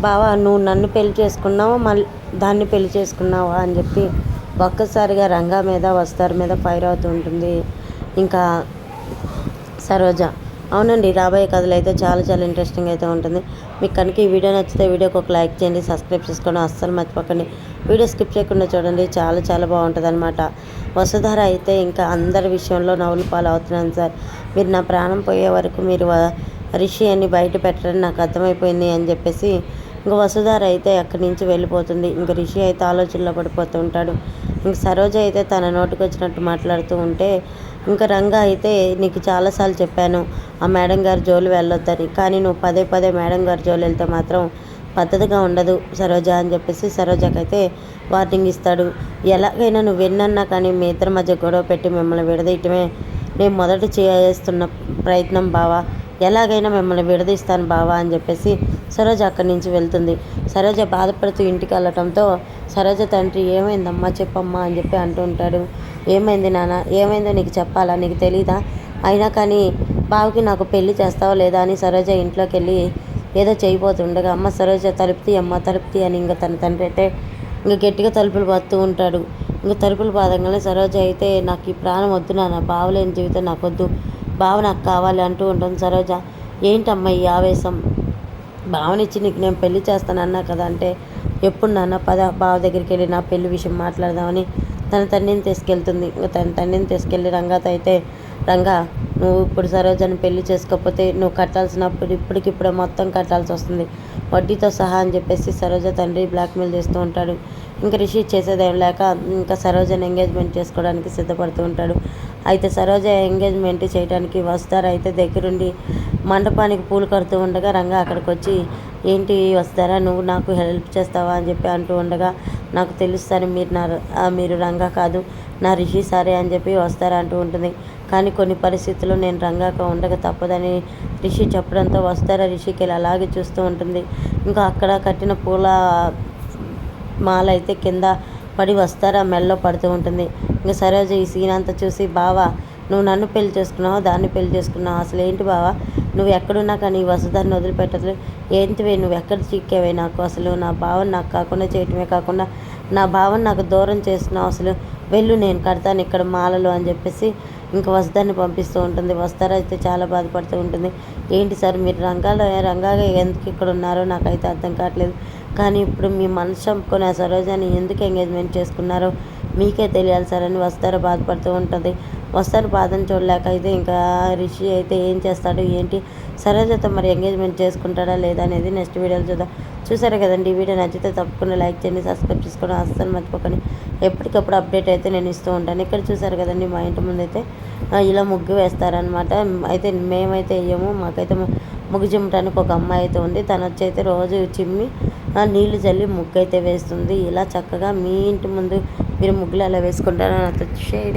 బావా నువ్వు నన్ను పెళ్ళి చేసుకున్నావా? మళ్ళీ దాన్ని పెళ్ళి చేసుకున్నావా? అని చెప్పి ఒక్కసారిగా రంగా మీద వస్తారు మీద ఫైర్ అవుతూ ఉంటుంది. ఇంకా సరోజ అవునండి రాబోయే కథలు అయితే చాలా చాలా ఇంట్రెస్టింగ్ అయితే ఉంటుంది. మీకు కనుక ఈ వీడియో నచ్చితే వీడియోకి ఒక లైక్ చేయండి సబ్స్క్రైబ్ చేసుకోండి. అస్సలు మర్చిపోకండి. వీడియో స్కిప్ చేయకుండా చూడండి చాలా చాలా బాగుంటుంది అనమాట వసుధార అయితే ఇంకా అందరి విషయంలో నవ్వులు పాలు అవుతున్నాను సార్. మీరు నా ప్రాణం పోయే వరకు మీరు రిషి అని బయట పెట్టడం నాకు అర్థమైపోయింది అని చెప్పేసి ఇంక వసుధార అయితే అక్కడి నుంచి వెళ్ళిపోతుంది. ఇంక రిషి అయితే ఆలోచనలో పడిపోతూ ఉంటాడు. ఇంక సరోజ అయితే తన నోటికి వచ్చినట్టు మాట్లాడుతూ ఉంటే ఇంకా రంగా అయితే నీకు చాలాసార్లు చెప్పాను ఆ మేడం గారు జోలు వెళ్ళొద్దని. కానీ నువ్వు పదే పదే మేడం గారు జోలు వెళ్తే మాత్రం పద్ధతిగా ఉండదు సరోజ అని చెప్పేసి సరోజకైతే వార్నింగ్ ఇస్తాడు. ఎలాగైనా నువ్వు విన్నన్నా కానీ మీ ఇద్దరి మధ్య గొడవ పెట్టి మిమ్మల్ని విడదీయటమే నేను మొదట చేస్తున్న ప్రయత్నం బావా. ఎలాగైనా మిమ్మల్ని విడదీస్తాను బావా అని చెప్పేసి సరోజ అక్కడి నుంచి వెళ్తుంది. సరోజ బాధపడుతూ ఇంటికి వెళ్ళటంతో సరోజ తండ్రి ఏమైందమ్మా చెప్పమ్మా అని చెప్పి అంటూ ఉంటాడు. ఏమైంది నాన్న? ఏమైందో నీకు చెప్పాలా? నీకు తెలీదా? అయినా కానీ బావకి నాకు పెళ్ళి చేస్తావా లేదా? అని సరోజ ఇంట్లోకి వెళ్ళి ఏదో చేయబోతుండగా అమ్మ సరోజ తలుపుతీ అమ్మ తలుపుతి అని ఇంకా తన తండ్రి అయితే ఇంకా గట్టిగా తలుపులు పడుతూ ఉంటాడు. ఇంకా తలుపులు బాధంగానే సరోజ అయితే నాకు ఈ ప్రాణం వద్దు నాన్న బావలేని జీవితం నాకు వద్దు బావ నాకు కావాలి అంటూ ఉంటుంది సరోజ. ఏంటమ్మా ఈ ఆవేశం? భావనిచ్చి నీకు నేను పెళ్ళి చేస్తానన్నా కదా అంటే ఎప్పుడు నాన్న? పద బావ దగ్గరికి వెళ్ళి నా పెళ్ళి విషయం మాట్లాడదామని తన తండ్రిని తీసుకెళ్తుంది. తన తండ్రిని తీసుకెళ్ళి రంగాతో అయితే రంగా నువ్వు ఇప్పుడు సరోజని పెళ్ళి చేసుకోకపోతే నువ్వు కట్టాల్సినప్పుడు ఇప్పటికిప్పుడే మొత్తం కట్టాల్సి వస్తుంది. వడ్డీతో సహా అని చెప్పేసి సరోజ తండ్రి బ్లాక్మెయిల్ చేస్తూ ఉంటాడు. ఇంకా రిషి చేసేదేం లేక ఇంకా సరోజని ఎంగేజ్మెంట్ చేసుకోవడానికి సిద్ధపడుతూ ఉంటాడు. అయితే సరోజ ఎంగేజ్మెంట్ చేయడానికి వస్తారు. అయితే దగ్గరుండి మండపానికి పూలు కడుతూ ఉండగా రంగా అక్కడికి వచ్చి ఏంటి వస్తారా? నువ్వు నాకు హెల్ప్ చేస్తావా? అని చెప్పి అంటూ ఉండగా నాకు తెలుస్తాను మీరు నా మీరు రంగా కాదు నా రిషి సరే అని చెప్పి వస్తారా అంటూ ఉంటుంది. కానీ కొన్ని పరిస్థితుల్లో నేను రంగాక ఉండక తప్పదని రిషి చెప్పడంతో వస్తారా రిషికి అలాగే చూస్తూ ఉంటుంది. ఇంకా అక్కడ కట్టిన పూల మాల అయితే కింద పడి వస్తారా మెల్లో పడుతూ ఉంటుంది. ఇంకా సరోజ ఈ సీన్ అంతా చూసి బావా నువ్వు నన్ను పెళ్ళి చేసుకున్నావు? దాన్ని పెళ్ళి చేసుకున్నావు? అసలు ఏంటి బావా? నువ్వు ఎక్కడున్నా కానీ వసుధాన్ని వదిలిపెట్టదు ఏంటివే నువ్వు ఎక్కడ చిక్కేవే నాకు అసలు? నా భావన నాకు కాకుండా చేయటమే కాకుండా నా భావన నాకు దూరం చేస్తున్నావు అసలు. వెళ్ళు నేను కడతాను ఇక్కడ మాలలు అని చెప్పేసి ఇంకా వస్తాన్ని పంపిస్తూ ఉంటుంది. వస్తారా? అయితే చాలా బాధపడుతూ ఉంటుంది. ఏంటి సార్ మీరు రంగాలో రంగాగా ఎందుకు ఇక్కడ ఉన్నారో నాకైతే అర్థం కావట్లేదు. కానీ ఇప్పుడు మీ మనసు చంపుకొని ఆ సరోజాని ఎందుకు ఎంగేజ్మెంట్ చేసుకున్నారో మీకే తెలియాలి సార్ అని వస్తారో బాధపడుతూ ఉంటుంది. వస్తారు బాధను చూడలేక అయితే ఇంకా రిషి అయితే ఏం చేస్తాడు ఏంటి? సరోజతో మరి ఎంగేజ్మెంట్ చేసుకుంటాడా లేదా అనేది నెక్స్ట్ వీడియోలో చూద్దాం. చూసారు కదండి ఈ వీడియో నచ్చితే తప్పకుండా లైక్ చేయండి సబ్స్క్రైబ్ చేసుకోవడం అస్సలు మర్చిపోకండి. ఎప్పటికప్పుడు అప్డేట్ అయితే నేను ఇస్తూ ఉంటాను. ఇక్కడ చూసారు కదండి మా ఇంటి ముందు అయితే ఇలా ముగ్గు వేస్తారనమాట అయితే మేమైతే వేయము మాకైతే ముగ్గు చిమ్మటానికి ఒక అమ్మాయి అయితే ఉంది. తను వచ్చి అయితే రోజు చిమ్మి నీళ్ళు చల్లి ముగ్గు అయితే వేస్తుంది. ఇలా చక్కగా మీ ఇంటి ముందు మీరు ముగ్గులు ఎలా వేసుకుంటారో నాతో షేర్